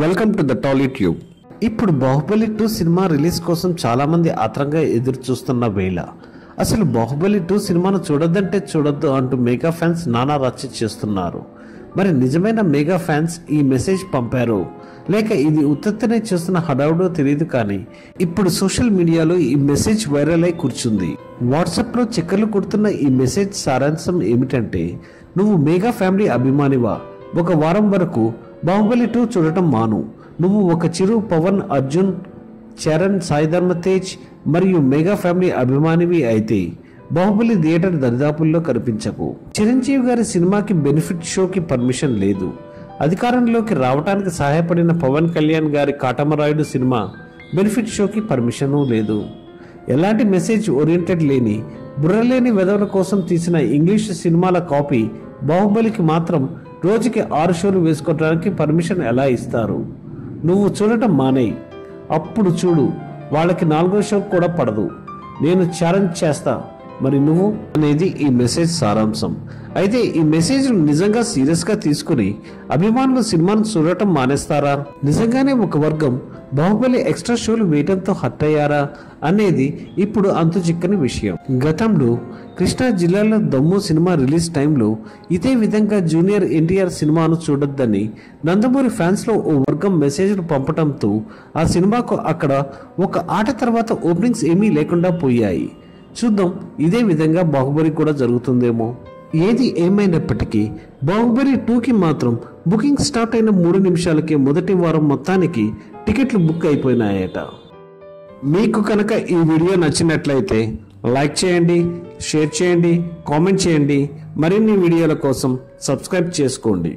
Welcome to the Tolly tube ఇప్పుడు Baahubali two cinema release కోసం చాలామంది ఆత్రంగా ఎదురు చూస్తున్న వేళ అసలు బాహుబలి టూ సినిమాను చూడొద్దంటే చూడొద్దు అంటూ మెగా ఫ్యాన్స్ నానా రచ్చ చేస్తున్నారు. మరి నిజమైన మెగా ఫ్యాన్స్ ఈ మెసేజ్ పంపారు. లేక ఇది ఉత్తత్తనే చేస్తున్న హడావుడో తెలియదు కానీ ఇప్పుడు సోషల్ మీడియాలో ఈ మెసేజ్ వైరల్ అయి కూర్చుంది. వాట్సాప్లో చక్కర్లు కొడుతున్న ఈ మెసేజ్ సారాంశం ఏమిటంటే నువ్వు మెగా ఫ్యామిలీ అభిమానివా? ఒక వారం వరకు బాహుబలి టూ చూడటం మాను. నువ్వు ఒక చిరు పవన్ అర్జున్ చరణ్ సాయిధర్మ తేజ్ మరియు మెగా ఫ్యామిలీ అభిమానివి అయితే బాహుబలి థియేటర్ దరిదాపుల్లో కనిపించకు. చిరంజీవి గారి సినిమాకి బెనిఫిట్ షోకి పర్మిషన్ లేదు. అధికారంలోకి రావడానికి సహాయపడిన పవన్ కళ్యాణ్ గారి కాటమరాయుడు సినిమా బెనిఫిట్ షోకి పర్మిషను లేదు. ఎలాంటి మెసేజ్ ఓరియంటెడ్ లేని బుర్రలేని వెధవల కోసం తీసిన ఇంగ్లీష్ సినిమాల కాపీ బాహుబలికి మాత్రం రోజుకి ఆరు షోలు వేసుకోవడానికి పర్మిషన్ ఎలా ఇస్తారు? నువ్వు చూడటం మానేయి. అప్పుడు చూడు వాళ్ళకి నాలుగో షో కూడా పడదు. నేను ఛాలెంజ్ చేస్తా. మరి నువ్వు అనేది ఈ మెసేజ్ సారాంశం. అయితే ఈ మెసేజ్ నిజంగా సీరియస్గా తీసుకుని అభిమానులు సినిమాను చూడటం మానేస్తారా? నిజంగానే ఒక వర్గం బాహుబలి ఎక్స్ట్రా షోలు వేయడంతో హట్ అయ్యారా అనేది ఇప్పుడు అంతు చిక్కని విషయం. గతంలో కృష్ణా జిల్లాలో దమ్ము సినిమా రిలీజ్ టైంలో ఇదే విధంగా జూనియర్ ఎన్టీఆర్ సినిమాను చూడొద్దని నందమూరి ఫ్యాన్స్లో ఓ వర్గం మెసేజ్లు పంపటంతో ఆ సినిమాకు అక్కడ ఒక ఆట తర్వాత ఓపెనింగ్స్ ఏమీ లేకుండా పోయాయి. చూద్దాం ఇదే విధంగా బాహుబలి కూడా జరుగుతుందేమో. ఏది ఏమైనప్పటికీ బాహుబలి టూకి మాత్రం బుకింగ్ స్టార్ట్ అయిన మూడు నిమిషాలకే మొదటి వారం మొత్తానికి టికెట్లు బుక్ అయిపోయినాయట. మీకు కనుక ఈ వీడియో నచ్చినట్లయితే లైక్ చేయండి షేర్ చేయండి కామెంట్ చేయండి. మరిన్ని వీడియోల కోసం సబ్స్క్రైబ్ చేసుకోండి.